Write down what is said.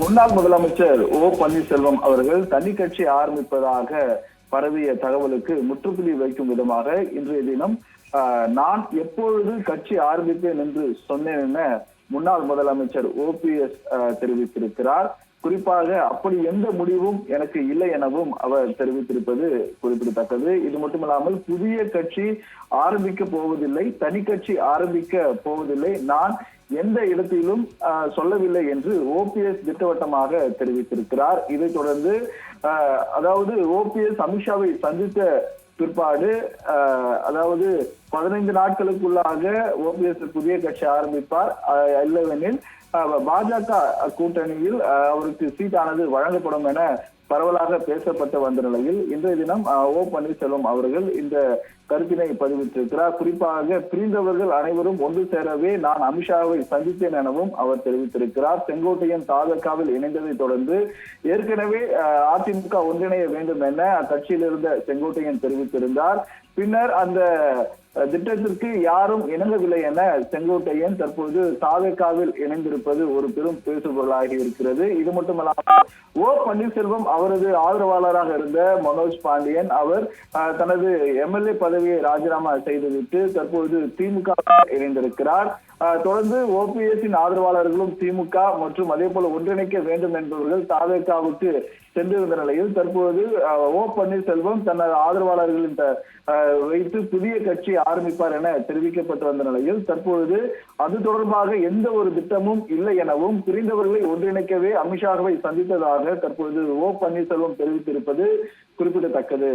முன்னாள் முதலமைச்சர் ஓ பன்னீர்செல்வம் அவர்கள் தனி கட்சி ஆரம்பிப்பதாக பரவிய தகவலுக்கு முற்றுப்புள்ளி வைக்கும் விதமாக இன்றைய தினம் ஆஹ், நான் எப்பொழுது கட்சி ஆரம்பிப்பேன் என்று சொன்னேன் என முன்னாள் முதலமைச்சர் ஓபிஎஸ் தெரிவித்திருக்கிறார். குறிப்பாக அப்படி எந்த முடிவும் எனக்கு இல்லை எனவும் அவர் தெரிவித்திருப்பது குறிப்பிடத்தக்கது. இது மட்டுமல்லாமல் புதிய கட்சி ஆரம்பிக்க போவதில்லை தனி கட்சி ஆரம்பிக்க போவதில்லை. நான் எந்த இடத்திலும் ஆஹ், சொல்லவில்லை என்று ஓபிஎஸ் திட்டவட்டமாக தெரிவித்திருக்கிறார். இதைத் தொடர்ந்து அதாவது ஓபிஎஸ் அமித்ஷாவை சந்தித்த பிற்பாடு அதாவது பதினைந்து நாட்களுக்குள்ளாக ஓபிஎஸ் புதிய கட்சி ஆரம்பிப்பார். இல்லவெனில் பாஜக கூட்டணியில் அவருக்கு சீட்டானது வழங்கப்படும் என பரவலாக பேசப்பட்டு வந்த நிலையில் இன்றைய தினம் ஓ பன்னீர்செல்வம் அவர்கள் இந்த கருத்தினை பதிவிட்டிருக்கிறார். குறிப்பாக பிரிந்தவர்கள் அனைவரும் ஒன்று சேரவே நான் அமித்ஷாவை சந்தித்தேன் எனவும் அவர் தெரிவித்திருக்கிறார். செங்கோட்டையன் தாதகாவில் இணைந்ததை தொடர்ந்து ஏற்கனவே அதிமுக ஒன்றிணைய வேண்டும் என அக்கட்சியில் இருந்த செங்கோட்டையன் தெரிவித்திருந்தார். பின்னர் அந்த திட்டத்திற்கு யாரும் இணங்கவில்லை என செங்கோட்டையன் தற்போது தாவேக்காவில் இணைந்திருப்பது ஒரு பெரும் பேசுபொருளாகி இருக்கிறது. இது மட்டுமல்லாமல் ஓ பன்னீர்செல்வம் அவரது ஆதரவாளராக இருந்த மனோஜ் பாண்டியன் அவர் அஹ், தனது எம்எல்ஏ பதவியை ராஜினாமா செய்துவிட்டு தற்போது திமுக இணைந்திருக்கிறார். தொடர்ந்து ஓபிஎஸ்ஸின் ஆதரவாளர்களும் திமுக மற்றும் அதே போல ஒன்றிணைக்க வேண்டும் என்பவர்கள் தாவேக்காவுக்கு சென்றிருந்த நிலையில் தற்போது ஓ பன்னீர்செல்வம் தனது ஆதரவாளர்களின் வைத்து புதிய கட்சி ஆரம்பிப்பார் என தெரிவிக்கப்பட்டு வந்த நிலையில் தற்பொழுது அது தொடர்பாக எந்த ஒரு திட்டமும் இல்லை எனவும் பிரிந்தவர்களை ஒன்றிணைக்கவே அமித்ஷாவை சந்தித்ததாக தற்பொழுது ஓ பன்னீர்செல்வம் தெரிவித்திருப்பது குறிப்பிடத்தக்கது.